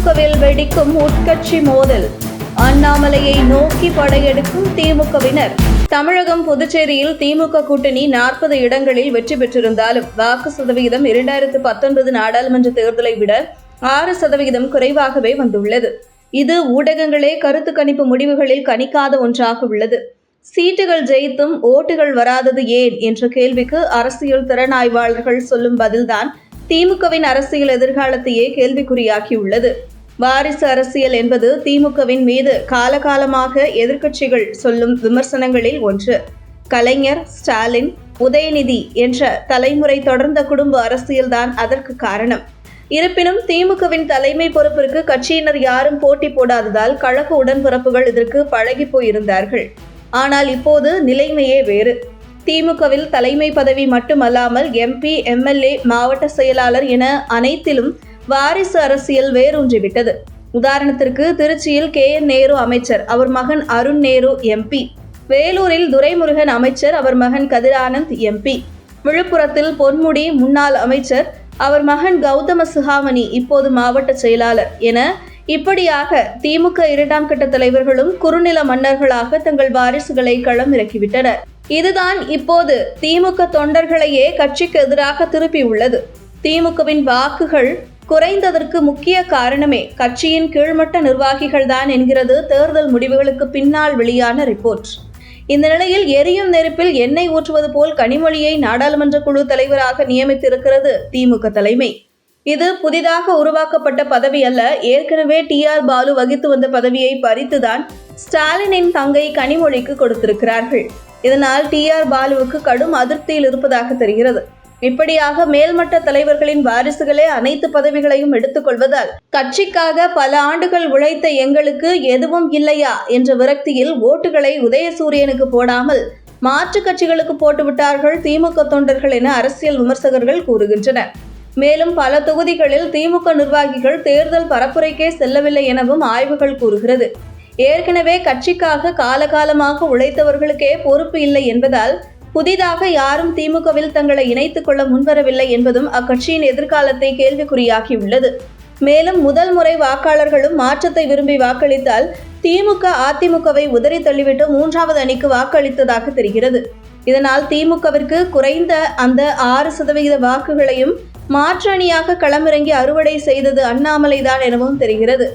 திமுகவில் வெடிக்கும் உட்கட்சி மோதல். அண்ணாமலையை நோக்கி படையெடுக்கும் திமுகவினர். தமிழகம் புதுச்சேரியில் திமுக கூட்டணி நாற்பது இடங்களில் வெற்றி பெற்றிருந்தாலும் வாக்கு சதவிகிதம் இரண்டாயிரத்து பத்தொன்பது நாடாளுமன்ற தேர்தலை விட ஆறு சதவிகிதம் குறைவாகவே வந்துள்ளது. இது ஊடகங்களே கருத்து கணிப்பு முடிவுகளில் கணிக்காத ஒன்றாக உள்ளது. சீட்டுகள் ஜெயித்தும் ஓட்டுகள் வராதது ஏன்? என்ற கேள்விக்கு அரசியல் திறனாய்வாளர்கள் சொல்லும் பதில்தான் திமுகவின் அரசியல் எதிர்காலத்தையே கேள்விக்குறியாக்கியுள்ளது. வாரிசு அரசியல் என்பது திமுகவின் மீது காலகாலமாக எதிர்க்கட்சிகள் சொல்லும் விமர்சனங்களில் ஒன்று. கலைஞர் ஸ்டாலின் உதயநிதி என்ற தலைமுறை தொடர்ந்த குடும்ப அரசியல்தான் அதற்கு காரணம். இருப்பினும் திமுகவின் தலைமை பொறுப்பிற்கு கட்சியினர் யாரும் போட்டி போடாததால் கழக உடன்பிறப்புகள் இதற்கு பழகி போயிருந்தார்கள். ஆனால் இப்போது நிலைமையே வேறு. திமுகவில் தலைமை பதவி மட்டுமல்லாமல் எம்பி எம்எல்ஏ மாவட்ட செயலாளர் என அனைத்திலும் வாரிசு அரசியல் வேரூன்றிவிட்டது. உதாரணத்திற்கு திருச்சியில் கே என் நேரு அமைச்சர் அவர் மகன் அருண் நேரு எம்பி வேலூரில் துரைமுருகன் அமைச்சர் அவர் மகன் கதிரானந்த் எம்பி விழுப்புரத்தில் பொன்முடி முன்னாள் அமைச்சர் அவர் மகன் கௌதம சுகாமணி இப்போது மாவட்ட செயலாளர் என இப்படியாக திமுக இரண்டாம் கட்ட தலைவர்களும் குறுநில மன்னர்களாக தங்கள் வாரிசுகளை களம் இறக்கிவிட்டனர் இதுதான் இப்போது திமுக தொண்டர்களையே கட்சிக்கு எதிராக திருப்பியுள்ளது. திமுகவின் வாக்குகள் குறைந்ததற்கு முக்கிய காரணமே கட்சியின் கீழ்மட்ட நிர்வாகிகள்தான் என்கிறது தேர்தல் முடிவுகளுக்கு பின்னால் வெளியான ரிப்போர்ட். இந்த நிலையில் எரியும் நெருப்பில் எண்ணெய் ஊற்றுவது போல் கனிமொழியை நாடாளுமன்ற குழு தலைவராக நியமித்திருக்கிறது திமுக தலைமை. இது புதிதாக உருவாக்கப்பட்ட பதவி அல்ல ஏற்கனவே டி ஆர் பாலு வகித்து வந்த பதவியை பறித்துதான் ஸ்டாலினின் தங்கை கனிமொழிக்கு கொடுத்திருக்கிறார்கள். இதனால் டி ஆர் பாலுவுக்கு கடும் அதிருப்தியில் இருப்பதாக தெரிகிறது. இப்படியாக மேல்மட்ட தலைவர்களின் வாரிசுகளே அனைத்து பதவிகளையும் எடுத்துக்கொள்வதால் கட்சிக்காக பல ஆண்டுகள் உழைத்த எங்களுக்கு எதுவும் இல்லையா என்ற விரக்தியில் ஓட்டுகளை உதயசூரியனுக்கு போடாமல் மாற்றுக் கட்சிகளுக்கு போட்டுவிட்டார்கள் திமுக தொண்டர்கள் என அரசியல் விமர்சகர்கள் கூறுகின்றனர். மேலும் பல தொகுதிகளில் திமுக நிர்வாகிகள் தேர்தல் பரப்புரைக்கே செல்லவில்லை எனவும் ஆய்வுகள் கூறுகிறது. ஏற்கனவே கட்சிக்காக காலகாலமாக உழைத்தவர்களுக்கே பொறுப்பு இல்லை என்பதால் புதிதாக யாரும் திமுகவில் தங்களை இணைத்துக் கொள்ள முன்வரவில்லை என்பதும் அக்கட்சியின் எதிர்காலத்தை கேள்விக்குறியாகியுள்ளது. மேலும் முதல் முறை வாக்காளர்களும் மாற்றத்தை விரும்பி வாக்களித்தால் திமுக அதிமுகவை உதறி தள்ளிவிட்டு மூன்றாவது அணிக்கு வாக்களித்ததாக தெரிகிறது. இதனால் திமுகவிற்கு குறைந்த அந்த ஆறு சதவிகித வாக்குகளையும் மாற்று அணியாக களமிறங்கி அறுவடை செய்தது அண்ணாமலைதான் எனவும் தெரிகிறது.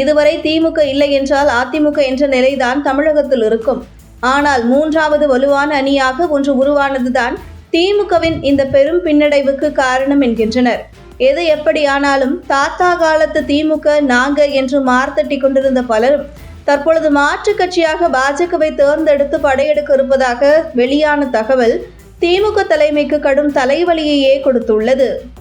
இதுவரை திமுக இல்லை என்றால் அதிமுக என்ற நிலைதான் தமிழகத்தில் இருக்கும். ஆனால் மூன்றாவது வலுவான அணியாக ஒன்று உருவானதுதான் திமுகவின் இந்த பெரும் பின்னடைவுக்கு காரணம் என்கின்றனர். எது எப்படியானாலும் தாத்தா காலத்து திமுக நாங்க என்று மார்த்தட்டி கொண்டிருந்த பலரும் தற்பொழுது மாற்றுக் கட்சியாக பாஜகவை தேர்ந்தெடுத்து படையெடுக்க இருப்பதாக வெளியான தகவல் திமுக தலைமைக்கு கடும் தலைவலியையே கொடுத்துள்ளது.